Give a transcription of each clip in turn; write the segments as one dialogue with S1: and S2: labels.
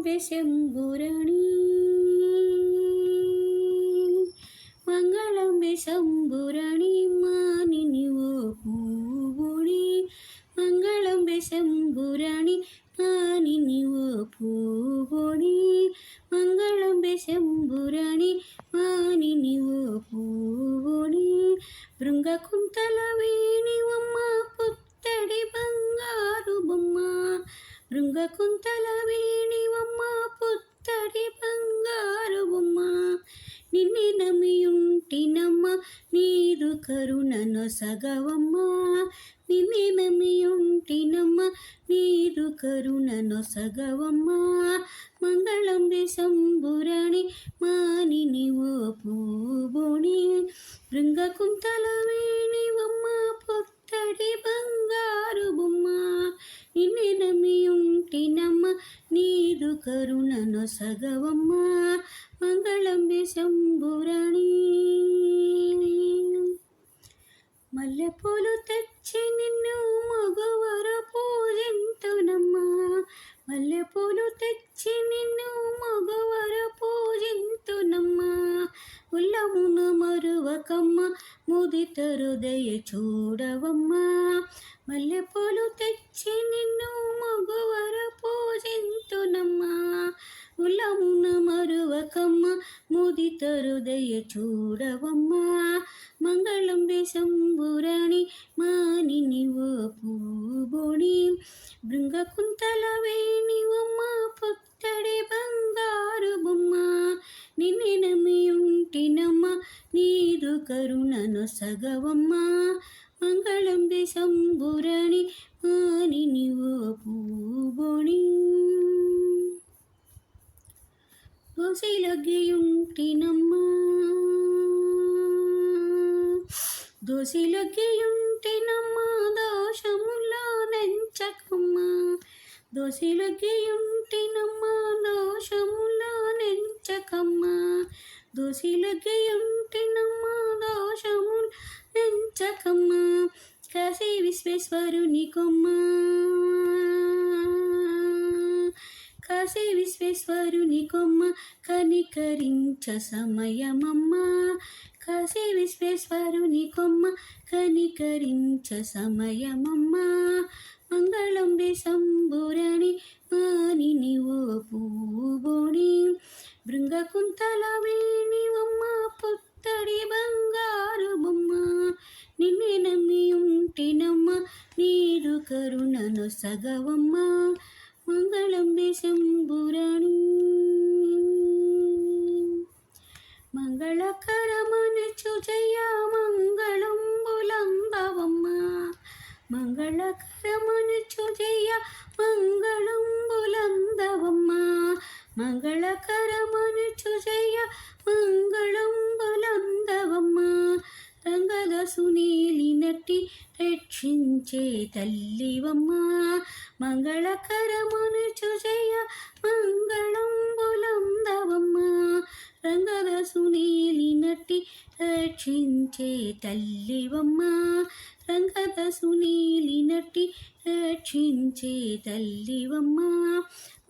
S1: శంభురణి మంగళం విశంభురణి మానిని ఓ పూవుడి మంగళం విశంభురణి మానిని ఓ పూవుడి మంగళం విశంభురణి మానిని ఓ పూవుడి బృంగకుంతల వేణివమ్మ పుత్తడి బంగారు బొమ్మ. బృంగకుంతల వేణి కరుణను సగవమ్మా నిన్నే నీరు కరుణను సగవమ్మా. మంగళం శంభురణి మానిని ఓ పూబోణి బృంగకుంతల వేణివమ్మ పొత్తడి బంగారు బొమ్మ. నిన్నే నమ్మియుంటినమ్మ నీరు కరుణను సగవమ్మ. మంగళం శంభురణి మల్లెపూలు తెచ్చి నిన్ను మగవర పూజింతునమ్మా. మల్లెపూలు తెచ్చి నిన్ను మగవర పూజింతునమ్మా. ఉల్లమున మరువకమ్మ ముదిత హృదయ చూడవమ్మా. మల్లెపూలు తెచ్చి నిన్ను మగవర నీలమున మరువకమ్మ ముదిత హృదయ చూడవమ్మా. మంగళం శంభురణి మానిని ఓ పూబోణి బృంగకుంతల వేణివమ్మ పుత్తడి బంగారు బొమ్మ. నిన్నే నమ్మియుంటినమ్మ నీదు కరుణను సగవమ్మ మంగళం శంభురణి మానిని ఓ పూ దోసిలొగ్గియుంటినమ్మా దోసిలొగ్గియుంటినమ్మా దోషములో నెంచకమ్మా. దోసిలొగ్గియుంటినమ్మా దోషములో నెంచకమ్మా. దోసిలొగ్గియుంటినమ్మా దోషములు నెంచకమ్మా. కాశీ విశ్వేశ్వరుని కొమ్మా కాసే విశ్వేశ్వరుని కొమ్మ కనికరించ సమయమమ్మ. కాసే విశ్వేశ్వరుని కొమ్మ కనికరించ సమయమమ్మ. మంగళం శంభురణి మానిని ఓ పూబోణి బృంగకుంతల వేణివమ్మ పుత్తడి బంగారు బొమ్మ. నిన్నే నమ్మి ఉంటేనమ్మ నీరు కరుణను సగవమ్మ. మంగళం శంభురణి మంగళకరమనుచు జయ మంగళం బులంబవమ్మ మంగళకరమనుచు జయ మంగళం బులందవమ్మ మంగళకరమనుచు జయ మంగళం బులందవమ్మ రంగద సునీలినట్టి రక్షించే తల్లివమ్మ మంగళకరమును చుజయ మంగళం రంగదసునీలి నటి రక్షించే తల్లివమ్మ. రంగదసునీలి నటి రక్షించే తల్లివమ్మ.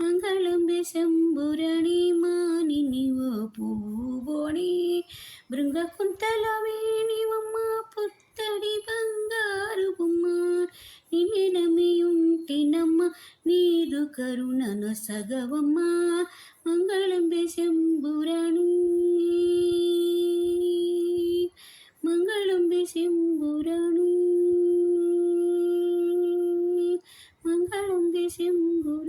S1: మంగళం శంభురణి మానిని ఓ పూబోణి బృంగకుంతల వేణివమ్మ పుత్తడి బంగారు బొమ్మ. నిన్నే నీదు కరుణను సగవమ్మ మంగళం శంభురణి. మంగళం శంభురణి. మంగళం శంభు